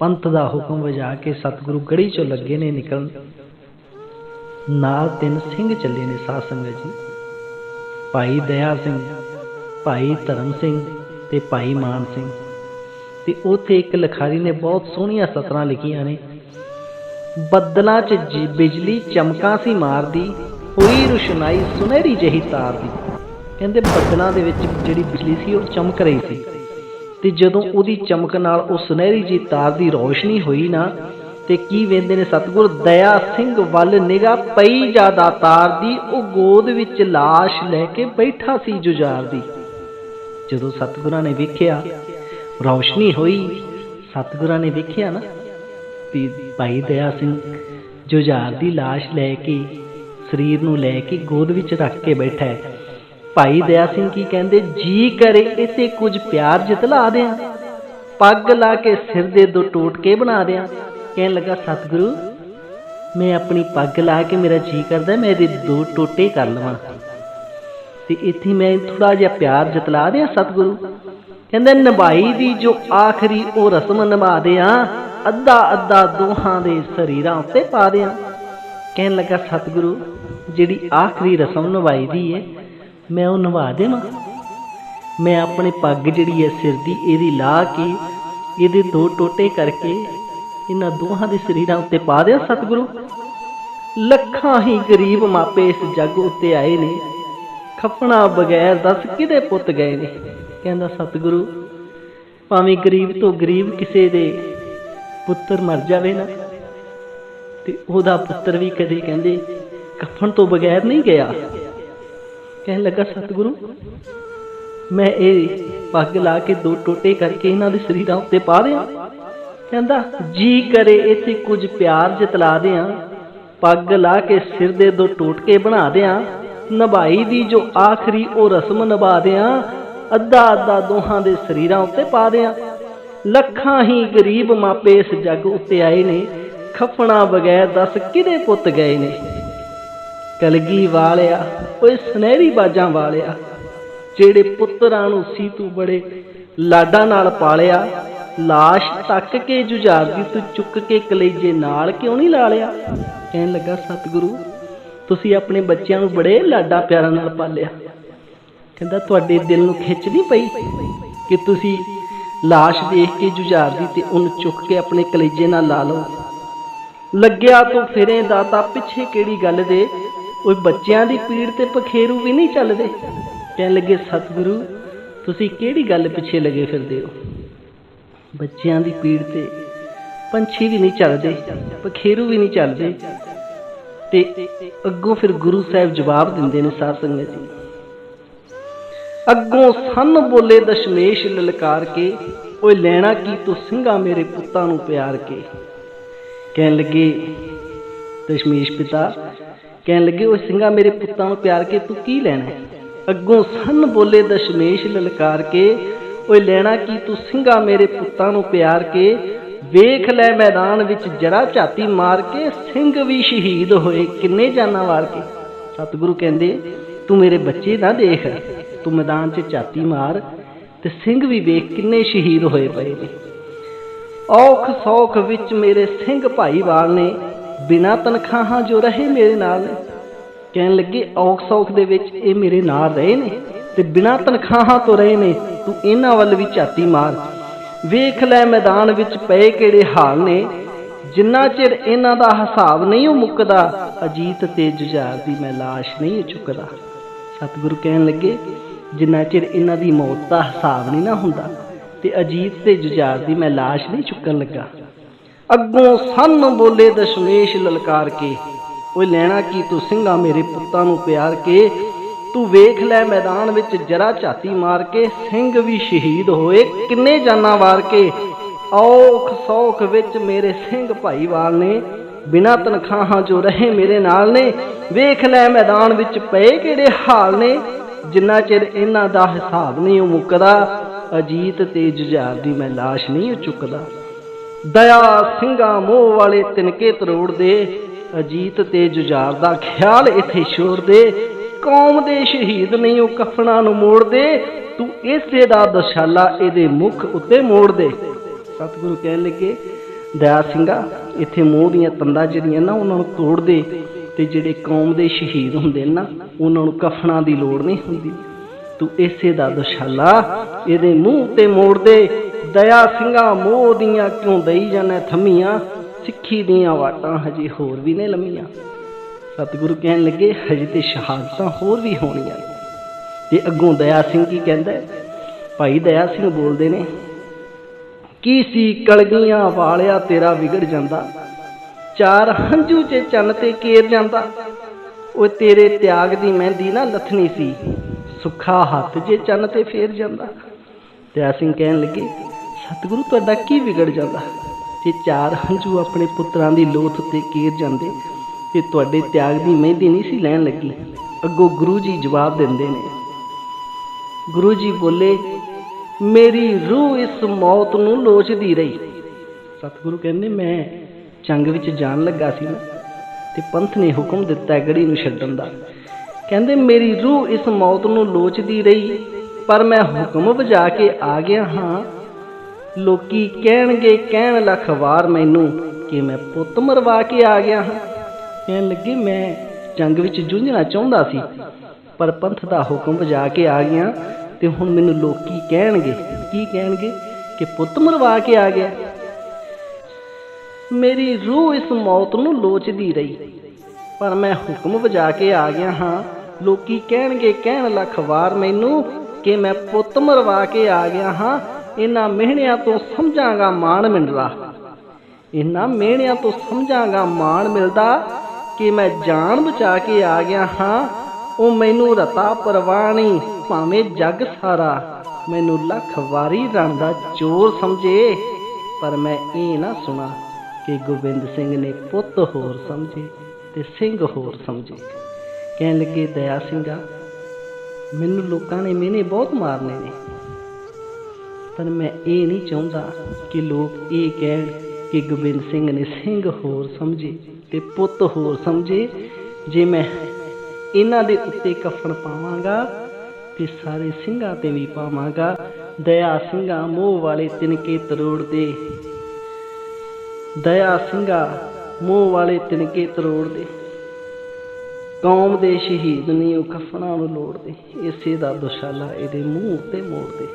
ਪੰਥ ਦਾ ਹੁਕਮ ਵਜਾ ਕੇ ਸਤਿਗੁਰੂ ਗੜੀ ਚੋਂ ਲੱਗੇ ਨੇ ਨਿਕਲਣ। ਨਾਲ ਤਿੰਨ ਸਿੰਘ ਚੱਲੇ ਨੇ ਸਾਧ ਸੰਗਤ ਜੀ। ਭਾਈ ਦਇਆ ਸਿੰਘ, ਭਾਈ ਧਰਮ ਸਿੰਘ ਤੇ ਭਾਈ ਮਾਨ ਸਿੰਘ। ਤੇ ਉੱਥੇ ਇੱਕ ਲਖਾਰੀ ਨੇ ਬਹੁਤ ਸੋਹਣੀਆਂ ਸਤਰਾਂ ਲਿਖੀਆਂ ਨੇ। ਬੱਦਲਾਂ 'ਚ ਬਿਜਲੀ ਚਮਕਾਂ ਸੀ ਮਾਰਦੀ, ਹੋਈ ਰੁਸ਼ਨਾਈ ਸੁਨਹਿਰੀ ਜਹੀ ਤਾਰ ਦੀ ਕਹਿੰਦੇ ਬੱਦਲਾਂ ਦੇ ਵਿੱਚ ਜਿਹੜੀ ਬਿਜਲੀ ਸੀ ਉਹ ਚਮਕ ਰਹੀ ਸੀ। ਤੇ ਜਦੋਂ ਉਹਦੀ ਚਮਕ ਨਾਲ ਉਹ ਸੁਨਹਿਰੀ ਜੀ ਤਾਰ ਦੀ ਰੋਸ਼ਨੀ ਹੋਈ ਨਾ, ਤੇ ਕੀ ਵੇਂਦੇ ਨੇ ਸਤਿਗੁਰ, ਦਇਆ ਸਿੰਘ ਵੱਲ ਨਿਗਾ ਪਈ ਜ਼ਿਆਦਾ ਤਾਰ ਦੀ, ਉਹ ਗੋਦ ਵਿੱਚ ਲਾਸ਼ ਲੈ ਕੇ ਬੈਠਾ ਸੀ ਜੁਝਾਰ ਦੀ। ਜਦੋਂ ਸਤਿਗੁਰਾਂ ਨੇ ਵੇਖਿਆ, ਰੌਸ਼ਨੀ ਹੋਈ, ਸਤਿਗੁਰਾਂ ਨੇ ਵੇਖਿਆ ਨਾ ਵੀ ਭਾਈ ਦਇਆ ਸਿੰਘ ਜੁਝਾਰ ਦੀ ਲਾਸ਼ ਲੈ ਕੇ, ਸਰੀਰ ਨੂੰ ਲੈ ਕੇ ਗੋਦ ਵਿੱਚ ਰੱਖ ਕੇ ਬੈਠਾ ਹੈ। ਭਾਈ ਦਇਆ ਸਿੰਘ ਕੀ ਕਹਿੰਦੇ, ਜੀ ਕਰੇ ਇਤੇ ਕੁਝ ਪਿਆਰ ਜਿਤਲਾ ਦਿਆਂ। ਪੱਗ ਲਾ ਕੇ ਸਿਰ ਦੇ ਦੋ ਟੋਟਕੇ ਬਣਾ ਦਿਆਂ। ਕਹਿਣ ਲੱਗਾ, ਸਤਿਗੁਰੂ, ਮੈਂ ਆਪਣੀ ਪੱਗ ਲਾ ਕੇ ਮੇਰਾ ਜੀ ਕਰਦਾ, ਮੈਂ ਇਹਦੇ ਦੋ ਟੋਟੇ ਕਰ ਲਵਾਂ। ਤੇ ਇੱਥੇ ਮੈਂ ਥੋੜਾ ਜਿਹਾ ਪਿਆਰ ਜਤਲਾ ਦਿਆਂ, ਸਤਿਗੁਰੂ। ਕਹਿੰਦੇ, ਨਿਭਾਈ ਦੀ ਜੋ ਆਖਰੀ ਉਹ ਰਸਮ ਨਿਭਾ ਦਿਆਂ, ਅੱਧਾ ਅੱਧਾ ਦੋਹਾਂ ਦੇ ਸਰੀਰਾਂ ਉੱਤੇ ਪਾ ਦਿਆਂ। ਕਹਿਣ ਲੱਗਾ, ਸਤਿਗੁਰੂ, ਜਿਹੜੀ ਆਖਰੀ ਰਸਮ ਨਿਭਾਈ ਦੀ ਹੈ ਮੈਂ ਉਹ ਨਿਭਾ ਦੇਵਾਂ। ਮੈਂ ਆਪਣੇ ਪੱਗ ਜਿਹੜੀ ਹੈ ਸਿਰ ਦੀ, ਇਹਦੀ ਲਾ ਕੇ ਇਹਦੇ ਦੋ ਟੋਟੇ ਕਰਕੇ ਇਹਨਾਂ ਦੋਹਾਂ ਦੇ ਸਰੀਰਾਂ ਉੱਤੇ ਪਾ ਦਿਆਂ ਸਤਿਗੁਰੂ। ਲੱਖਾਂ ਹੀ ਗਰੀਬ ਮਾਪੇ ਇਸ ਜੱਗ ਉੱਤੇ ਆਏ ਨੇ। ਖੱਪਣਾ ਬਗੈਰ ਦੱਸ ਕਿਹਦੇ ਪੁੱਤ ਗਏ ਨੇ? ਕਹਿੰਦਾ, ਸਤਿਗੁਰੂ, ਭਾਵੇਂ ਗਰੀਬ ਤੋਂ ਗਰੀਬ ਕਿਸੇ ਦੇ ਪੁੱਤਰ ਮਰ ਜਾਵੇ ਨਾ, ਤੇ ਉਹਦਾ ਪੁੱਤਰ ਵੀ ਕਦੇ ਕਹਿੰਦੇ ਕਫਨ ਤੋਂ ਬਗੈਰ ਨਹੀਂ ਗਿਆ। ਕਹਿਣ ਲੱਗਾ, ਸਤਿਗੁਰੂ, ਮੈਂ ਇਹ ਪੱਗ ਲਾ ਕੇ ਦੋ ਟੋਟੇ ਕਰਕੇ ਇਹਨਾਂ ਦੇ ਸਰੀਰਾਂ ਉੱਤੇ ਪਾ ਦਿਆਂ। ਕਹਿੰਦਾ, ਜੀ ਕਰੇ ਇੱਥੇ ਕੁਝ ਪਿਆਰ ਜਤਲਾ ਦਿਆਂ। ਪੱਗ ਲਾ ਕੇ ਸਿਰ ਦੇ ਦੋ ਟੋਟਕੇ ਬਣਾ ਦਿਆਂ। ਨਿਭਾਈ ਦੀ ਜੋ ਆਖਰੀ ਉਹ ਰਸਮ ਨਿਭਾ ਦਿਆਂ। ਅੱਧਾ ਅੱਧਾ ਦੋਹਾਂ ਦੇ ਸਰੀਰਾਂ ਉੱਤੇ ਪਾ ਦਿਆਂ। ਲੱਖਾਂ ਹੀ ਗਰੀਬ ਮਾਪੇ ਇਸ ਜੱਗ ਉੱਤੇ ਆਏ ਨੇ। ਖਫਣਾ ਬਗੈਰ ਦੱਸ ਕਿਹਦੇ ਪੁੱਤ ਗਏ ਨੇ? ਕਲਗੀ ਵਾਲਿਆ ਓਏ ਸੁਨਹਿਰੀ ਬਾਜਾਂ ਵਾਲਿਆ, ਜਿਹੜੇ ਪੁੱਤਰਾਂ ਨੂੰ ਸੀ ਤੂੰ ਬੜੇ ਲਾਡਾਂ ਨਾਲ ਪਾਲਿਆ, ਲਾਸ਼ ਤੱਕ ਕੇ ਜੁਝਾਰਦੀ ਤੂੰ ਚੁੱਕ ਕੇ ਕਲੇਜੇ ਨਾਲ ਕਿਉਂ ਨਹੀਂ ਲਾ ਲਿਆ? ਕਹਿਣ ਲੱਗਾ ਸਤਿਗੁਰੂ, ਤੁਸੀਂ ਆਪਣੇ ਬੱਚਿਆਂ ਨੂੰ ਬੜੇ ਲਾਡਾਂ ਪਿਆਰਾਂ ਨਾਲ ਪਾਲਿਆ। ਕਹਿੰਦਾ, ਤੁਹਾਡੇ ਦਿਲ ਨੂੰ ਖਿੱਚ ਨਹੀਂ ਪਈ ਕਿ ਤੁਸੀਂ ਲਾਸ਼ ਦੇਖ ਕੇ ਜੁਝਾਰਦੀ ਤੇ ਉਹਨੂੰ ਚੁੱਕ ਕੇ ਆਪਣੇ ਕਲੇਜੇ ਨਾਲ ਲਾ ਲਓ? ਲੱਗਿਆ ਤੂੰ ਫਿਰੇ ਦਾਤਾ ਪਿੱਛੇ ਕਿਹੜੀ ਗੱਲ ਦੇ ਉਹ ਬੱਚਿਆਂ ਦੀ ਪੀੜ ਤੇ ਪਖੇਰੂ ਵੀ ਨਹੀਂ ਚੱਲਦੇ। ਕਹਿਣ ਲੱਗੇ, ਸਤਿਗੁਰੂ, ਤੁਸੀਂ ਕਿਹੜੀ ਗੱਲ ਪਿੱਛੇ ਲੱਗੇ ਫਿਰਦੇ ਹੋ? ਬੱਚਿਆਂ ਦੀ ਪੀੜ ਤੇ ਪੰਛੀ ਵੀ ਨਹੀਂ ਚੱਲਦੇ, ਪਖੇਰੂ ਵੀ ਨਹੀਂ ਚੱਲਦੇ। ਤੇ ਅੱਗੋਂ ਫਿਰ ਗੁਰੂ ਸਾਹਿਬ ਜਵਾਬ ਦਿੰਦੇ ਨੇ ਸਾਧ ਸੰਗਤ ਜੀ। ਅੱਗੋਂ ਸੰਨ ਬੋਲੇ ਦਸ਼ਮੇਸ਼ ਲਲਕਾਰ ਕੇ, ਓਏ ਲੈਣਾ ਕੀ ਤੂੰ ਸਿੰਘਾ ਮੇਰੇ ਪੁੱਤਾਂ ਨੂੰ ਪਿਆਰ ਕੇ? ਕਹਿਣ ਲੱਗੇ, ਦਸ਼ਮੇਸ਼ ਪਿਤਾ ਕਹਿਣ ਲੱਗੇ, ਓਏ ਸਿੰਘਾ, ਮੇਰੇ ਪੁੱਤਾਂ ਨੂੰ ਪਿਆਰ ਕੇ ਤੂੰ ਕੀ ਲੈਣਾ ਹੈ? ਅੱਗੋਂ ਸੰਨ ਬੋਲੇ ਦਸ਼ਮੇਸ਼ ਲਲਕਾਰ ਕੇ, ਓਏ ਲੈਣਾ ਕੀ ਤੂੰ ਸਿੰਘਾ, ਮੇਰੇ ਪੁੱਤਾਂ ਨੂੰ ਪਿਆਰ ਕੇ? ਵੇਖ ਲੈ ਮੈਦਾਨ ਵਿੱਚ ਜਰਾ ਝਾਤੀ ਮਾਰ ਕੇ, ਸਿੰਘ ਵੀ ਸ਼ਹੀਦ ਹੋਏ, ਕਿੰਨੇ ਜਾਨਾਂ ਵਾਰ ਕੇ? ਸਤਿਗੁਰੂ ਕਹਿੰਦੇ, ਤੂੰ ਮੇਰੇ ਬੱਚੇ ਨਾ ਦੇਖ, ਤੂੰ ਮੈਦਾਨ 'ਚ ਝਾਤੀ ਮਾਰ ਤੇ ਸਿੰਘ ਵੀ ਵੇਖ ਕਿੰਨੇ ਸ਼ਹੀਦ ਹੋਏ ਪਏ ਨੇ। ਔਖ ਸੌਖ ਵਿੱਚ ਮੇਰੇ ਸਿੰਘ ਭਾਈਵਾਲ ਨੇ ਬਿਨਾ ਤਨਖਾਹਾਂ ਜੋ ਰਹੇ ਮੇਰੇ ਨਾਲ। ਨੇ ਕਹਿਣ ਲੱਗੇ, ਔਖ ਸੌਖ ਦੇ ਵਿੱਚ ਇਹ ਮੇਰੇ ਨਾਲ ਰਹੇ ਨੇ ਤੇ ਬਿਨਾ ਤਨਖਾਹਾਂ ਤੋਂ ਰਹੇ ਨੇ, ਤੂੰ ਇਹਨਾਂ ਵੱਲ ਵੀ ਝਾਤੀ ਮਾਰ। ਵੇਖ ਲੈ ਮੈਦਾਨ ਵਿੱਚ ਪਏ ਕਿਹੜੇ ਹਾਲ ਨੇ। ਜਿੰਨਾ ਚਿਰ ਇਹਨਾਂ ਦਾ ਹਿਸਾਬ ਨਹੀਂ ਉਹ ਮੁੱਕਦਾ, ਅਜੀਤ ਤੇ ਜੁਝਾਰ ਦੀ ਮੈਂ ਲਾਸ਼ ਨਹੀਂ ਚੁੱਕਦਾ। ਸਤਿਗੁਰੂ ਕਹਿਣ ਲੱਗੇ, ਜਿੰਨਾ ਚਿਰ ਇਹਨਾਂ ਦੀ ਮੌਤ ਦਾ ਹਿਸਾਬ ਨਹੀਂ ਨਾ ਹੁੰਦਾ ਤੇ ਅਜੀਤ ਤੇ ਜੁਝਾਰ ਦੀ ਮੈਂ ਲਾਸ਼ ਨਹੀਂ ਚੁੱਕਣ ਲੱਗਾ। ਅੱਗੋਂ ਸੰਨ ਬੋਲੇ ਦਸ਼ਮੇਸ਼ ਲਲਕਾਰ ਕੇ, ਓਏ ਲੈਣਾ ਕੀ ਤੂੰ ਸਿੰਘਾ ਮੇਰੇ ਪੁੱਤਾਂ ਨੂੰ ਪਿਆਰ ਕੇ? ਤੂੰ ਵੇਖ ਲੈ ਮੈਦਾਨ ਵਿੱਚ ਜਰਾ ਝਾਤੀ ਮਾਰ ਕੇ, ਸਿੰਘ ਵੀ ਸ਼ਹੀਦ ਹੋਏ, ਕਿੰਨੇ ਜਾਨਾਂ ਵਾਰ ਕੇ? ਔਖ ਸੌਖ ਵਿੱਚ ਮੇਰੇ ਸਿੰਘ ਭਾਈਵਾਲ ਨੇ, ਬਿਨਾ ਤਨਖਾਹਾਂ ਜੋ ਰਹੇ ਮੇਰੇ ਨਾਲ ਨੇ, ਵੇਖ ਲੈ ਮੈਦਾਨ ਵਿੱਚ ਪਏ ਕਿਹੜੇ ਹਾਲ ਨੇ? ਜਿੰਨਾ ਚਿਰ ਇਹਨਾਂ ਦਾ ਹਿਸਾਬ ਨਹੀਂ ਉਹ ਮੁੱਕਦਾ, ਅਜੀਤ ਤੇ ਜੁਝਾਰ ਦੀ ਮੈਂ ਲਾਸ਼ ਨਹੀਂ ਉਹ ਚੁੱਕਦਾ। ਦਇਆ ਸਿੰਘਾ ਮੋਹ ਵਾਲੇ ਤਿਨਕੇ ਤਰੋੜ ਦੇ, ਅਜੀਤ ਤੇ ਜੁਝਾਰ ਦਾ ਖਿਆਲ ਇੱਥੇ ਛੋੜ ਦੇ। ਕੌਮ ਦੇ ਸ਼ਹੀਦ ਨਹੀਂ ਉਹ ਕਫਣਾ ਨੂੰ ਮੋੜ ਦੇ, ਤੂੰ ਇਸੇ ਦਾ ਦਸ਼ਾਲਾ ਇਹਦੇ ਮੁਖ ਉੱਤੇ ਮੋੜ ਦੇ। ਸਤਿਗੁਰੂ ਕਹਿਣ ਲੱਗੇ, ਦਇਆ ਸਿੰਘਾ, ਇੱਥੇ ਮੂੰਹ ਦੀਆਂ ਤੰਦਾਂ ਜਿਹੜੀਆਂ ਨਾ ਉਹਨਾਂ ਨੂੰ ਤੋੜ ਦੇ ਤੇ ਜਿਹੜੇ ਕੌਮ ਦੇ ਸ਼ਹੀਦ ਹੁੰਦੇ ਨਾ ਉਹਨਾਂ ਨੂੰ ਕਫਨਾਂ ਦੀ ਲੋੜ ਨਹੀਂ ਹੁੰਦੀ। ਤੂੰ ਇਸੇ ਦਾ ਦਸ਼ਾਲਾ ਇਹਦੇ ਮੂੰਹ ਤੇ ਮੋੜ ਦੇ। ਦਇਆ ਸਿੰਘਾਂ ਮੋਹ ਦੀਆਂ ਕਿਉਂ ਦਈ ਜਾਣਾ ਥੰਮੀਆਂ? ਸਿੱਖੀ ਦੀਆਂ ਵਾਟਾਂ ਹਜੇ ਹੋਰ ਵੀ ਨੇ ਲੰਮੀਆਂ। ਸਤਿਗੁਰੂ ਕਹਿਣ ਲੱਗੇ, ਹਜੇ ਤੇ ਸ਼ਹਾਦਤਾਂ ਹੋਰ ਵੀ ਹੋਣੀਆਂ ਨੇ। ਤੇ ਅੱਗੋਂ ਦਇਆ ਸਿੰਘ ਕੀ ਕਹਿੰਦਾ ਭਾਈ ਦਇਆ ਸਿੰਘ ਬੋਲਦੇ ਨੇ, ਕੀ ਸੀ ਕਲਗੀਆਂ ਵਾਲਿਆ ਤੇਰਾ ਵਿਗੜ ਜਾਂਦਾ? ਚਾਰ ਹੰਝੂ ਚ ਚੰਨ ਤੇ ਕੇਰ ਜਾਂਦਾ? ਉਹ ਤੇਰੇ ਤਿਆਗ ਦੀ ਮਹਿੰਦੀ ਨਾ ਲੱਥਣੀ ਸੀ। ਸੁੱਖਾ ਹੱਥ ਜੇ ਚੰਨ ਤੇ ਫੇਰ ਜਾਂਦਾ? ਦਇਆ ਸਿੰਘ ਕਹਿਣ ਲੱਗੇ ਸਤਿਗੁਰੂ ਤੁਹਾਡਾ ਕੀ ਵਿਗੜ ਜਾਂਦਾ? ਜੇ ਚਾਰ ਹੰਝੂ ਆਪਣੇ ਪੁੱਤਰਾਂ ਦੀ ਲੋਥ ਤੇ ਕੇਰ ਜਾਂਦੇ, ਤੇ ਤੁਹਾਡੇ ਤਿਆਗ ਦੀ ਮਹਿੰਦੀ ਨਹੀਂ ਸੀ ਲੈਣ ਲੱਗੀ। ਅੱਗੋਂ ਗੁਰੂ ਜੀ ਜਵਾਬ ਦਿੰਦੇ ਨੇ, ਗੁਰੂ ਜੀ ਬੋਲੇ, ਮੇਰੀ ਰੂਹ ਇਸ ਮੌਤ ਨੂੰ ਲੋਚਦੀ ਰਹੀ। ਸਤਿਗੁਰੂ ਕਹਿੰਦੇ, ਮੈਂ ਜੰਗ ਵਿੱਚ ਜਾਣ ਲੱਗਾ ਸੀ ਨਾ, ਤੇ ਪੰਥ ਨੇ ਹੁਕਮ ਦਿੱਤਾ ਗੜੀ ਨੂੰ ਛੱਡਣ ਦਾ। ਕਹਿੰਦੇ, ਮੇਰੀ ਰੂਹ ਇਸ ਮੌਤ ਨੂੰ ਲੋਚਦੀ ਰਹੀ, ਪਰ ਮੈਂ ਹੁਕਮ ਵਜਾ ਕੇ ਆ ਗਿਆ ਹਾਂ ਲੋਕੀ ਕਹਿਣਗੇ, ਕਹਿਣ ਲੱਖ ਵਾਰ ਮੈਨੂੰ ਕਿ ਮੈਂ ਪੁੱਤ ਮਰਵਾ ਕੇ ਆ ਗਿਆ ਹਾਂ। ਕਹਿਣ ਲੱਗੇ, ਮੈਂ ਜੰਗ ਵਿੱਚ ਜੂਝਣਾ ਚਾਹੁੰਦਾ ਸੀ, ਪਰ ਪੰਥ ਦਾ ਹੁਕਮ ਵਜਾ ਕੇ ਆ ਗਿਆ ਤੇ ਹੁਣ ਮੈਨੂੰ ਲੋਕੀ ਕਹਿਣਗੇ, ਕੀ ਕਹਿਣਗੇ ਕਿ ਪੁੱਤ ਮਰਵਾ ਕੇ ਆ ਗਿਆ। ਮੇਰੀ ਰੂਹ ਇਸ ਮੌਤ ਨੂੰ ਲੋਚਦੀ ਰਹੀ, ਪਰ ਮੈਂ ਹੁਕਮ ਵਜਾ ਕੇ ਆ ਗਿਆ ਹਾਂ। ਲੋਕੀ ਕਹਿਣਗੇ, ਕਹਿਣ ਲੱਖ ਵਾਰ ਮੈਨੂੰ ਕਿ ਮੈਂ ਪੁੱਤ ਮਰਵਾ ਕੇ ਆ ਗਿਆ ਹਾਂ ਇਹਨਾਂ ਮਿਹਣਿਆਂ ਤੋਂ ਸਮਝਾਂਗਾ ਮਾਣ ਮਿਲਦਾ। ਇਹਨਾਂ ਮਿਹਣਿਆਂ ਤੋਂ ਸਮਝਾਂਗਾ ਮਾਣ ਮਿਲਦਾ ਕਿ ਮੈਂ ਜਾਨ ਬਚਾ ਕੇ ਆ ਗਿਆ ਹਾਂ। ਉਹ ਮੈਨੂੰ ਰਤਾ ਪਰਵਾਣੀ, ਭਾਵੇਂ ਜੱਗ ਸਾਰਾ, ਮੈਨੂੰ ਲੱਖ ਵਾਰੀ ਰਣ ਦਾ ਚੋਰ ਸਮਝੇ। ਪਰ ਮੈਂ ਇਹ ਨਾ ਸੁਣਾ ਕਿ ਗੋਬਿੰਦ ਸਿੰਘ ਨੇ ਪੁੱਤ ਹੋਰ ਸਮਝੇ ਤੇ ਸਿੰਘ ਹੋਰ ਸਮਝੇ। ਕਹਿਣ ਲੱਗੇ, ਦਇਆ ਸਿੰਘਾ, ਮੈਨੂੰ ਲੋਕਾਂ ਨੇ ਮਿਹਨੇ ਬਹੁਤ ਮਾਰਨੇ ਨੇ। ਪਰ ਮੈਂ ਇਹ ਨਹੀਂ ਚਾਹੁੰਦਾ ਕਿ ਲੋਕ ਇਹ ਕਹਿਣ ਕਿ ਗੋਬਿੰਦ ਸਿੰਘ ਨੇ ਸਿੰਘ ਹੋਰ ਸਮਝੇ ਤੇ ਪੁੱਤ ਹੋਰ ਸਮਝੇ। ਜੇ ਮੈਂ ਇਹਨਾਂ ਦੇ ਉੱਤੇ ਕਫਨ ਪਾਵਾਂਗਾ ਤੇ ਸਾਰੇ ਸਿੰਘਾਂ ਤੇ ਵੀ ਪਾਵਾਂਗਾ। ਦਇਆ ਸਿੰਘਾਂ ਮੋਹ ਵਾਲੇ ਤਿਨਕੇ ਤਰੋੜ ਦੇ। ਦਇਆ ਸਿੰਘਾਂ ਮੋਹ ਵਾਲੇ ਤਿਨਕੇ ਤਰੋੜ ਦੇ। ਕੌਮ ਦੇ ਸ਼ਹੀਦ ਨੇ ਉਹ ਕਫਨਾਂ ਨੂੰ ਲੋੜ ਦੇ। ਇਸੇ ਦਾ ਦੁਸ਼ਾਲਾ ਇਹਦੇ ਮੂੰਹ ਤੇ ਮੋੜ ਦੇ।